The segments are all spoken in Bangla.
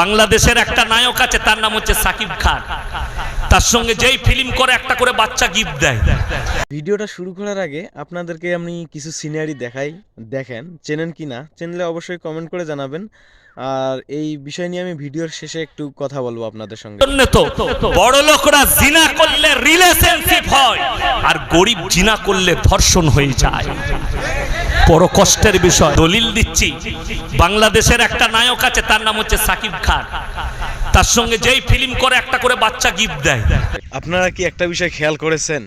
বাংলাদেশের একটা নায়ক আছে তার নাম হচ্ছে সাকিব খান। তার সঙ্গে যেই ফিল্ম করে একটা করে বাচ্চা গিফট দেয়। ভিডিওটা শুরু করার আগে আপনাদেরকে আমি কিছু সিনারি দেখাই দেখেন চেনেন কি না চেনলে অবশ্যই কমেন্ট করে জানাবেন। আর এই বিষয় নিয়ে আমি ভিডিওর শেষে একটু কথা বলব আপনাদের সঙ্গে। তো বড় লোকরা জিনা করলে রিলেশনশিপ হয় আর গরিব জিনা করলে ধর্ষণ হয়ে যায়। বড় কষ্টের বিষয়। দলিল দিচ্ছি। বাংলাদেশের একটা নায়ক আছে তার নাম হচ্ছে সাকিব খান। তার সঙ্গে যেই ফিল্ম করে একটা করে বাচ্চা গিফট দেয়। আপনারা কি একটা বিষয় খেয়াল করেছেন?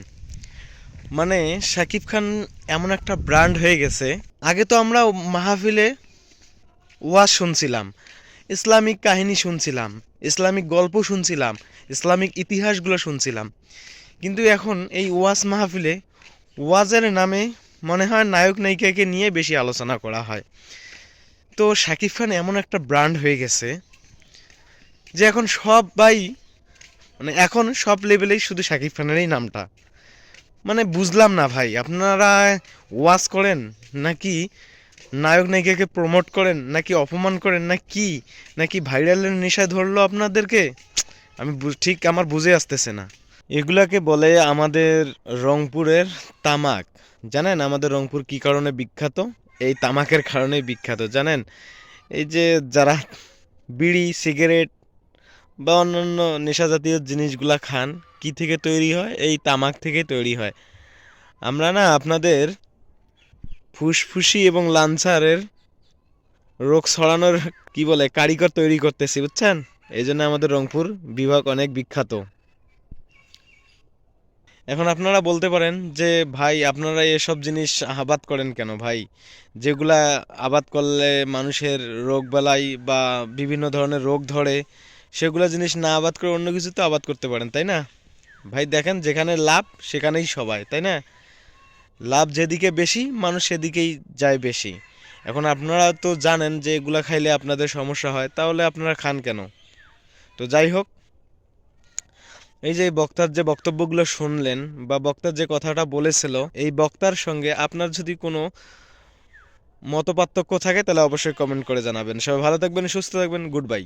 মানে শাকিব খান এমন একটা ব্র্যান্ড হয়ে গেছে। আগে তো আমরা মাহফিলে ওয়াজ শুনছিলাম ইসলামিক কাহিনী শুনছিলাম ইসলামিক গল্প শুনছিলাম ইসলামিক ইতিহাসগুলো শুনছিলাম। কিন্তু এখন এই ওয়াজ মাহফিলে ওয়াজের নামে মনে হয় নায়ক নায়িকাকে নিয়ে বেশি আলোচনা করা হয়। তো শাকিব খান এমন একটা ব্র্যান্ড হয়ে গেছে যে এখন সবাই মানে এখন সব লেভেলেই শুধু শাকিব খানেরই নামটা। মানে বুঝলাম না ভাই, আপনারা ওয়াজ করেন নাকি নায়ক নায়িকাকে প্রমোট করেন, নাকি অপমান করেন, না কি, নাকি ভাইরালের নেশায় ধরলো আপনাদেরকে? আমি ঠিক আমার বুঝে আসতেছে না। এগুলাকে বলে আমাদের রংপুরের তামাক। জানেন আমাদের রংপুর কি কারণে বিখ্যাত? এই তামাকের কারণেই বিখ্যাত, জানেন? এই যে যারা বিড়ি, সিগারেট বা অন্যান্য নেশা জাতীয় জিনিসগুলা খান, কি থেকে তৈরি হয়? এই তামাক থেকে তৈরি হয়। আমরা না আপনাদের ফুসফুসি এবং লাঞ্চারের রোগ ছড়ানোর, কি বলে, কারিগর তৈরি করতেছি, বুঝছেন? এই জন্য আমাদের রংপুর বিভাগ অনেক বিখ্যাত। এখন আপনারা বলতে পারেন যে, ভাই, আপনারা এসব জিনিস আবাদ করেন কেন ভাই? যেগুলা আবাদ করলে মানুষের রোগ বালাই বা বিভিন্ন ধরনের রোগ ধরে, সেগুলো জিনিস না আবাদ করে অন্য কিছু তো আবাদ করতে পারেন, তাই না? ভাই, দেখেন, যেখানে লাভ, সেখানেই সবাই, তাই না? লাভ যেদিকে বেশি, মানুষ সেদিকেই যায় বেশি। এখন আপনারা তো জানেন যে, এগুলা খাইলে আপনাদের সমস্যা হয়, তাহলে আপনারা খান কেন? তো যাই হোক এই যে বক্তার যে বক্তব্যগুলো শুনলেন বা বক্তার যে কথাটা বলেছিল, এই বক্তার সঙ্গে আপনার যদি কোনো মতপার্থক্য থাকে, তাহলে অবশ্যই কমেন্ট করে জানাবেন। সবাই ভালো থাকবেন, সুস্থ থাকবেন গুড বাই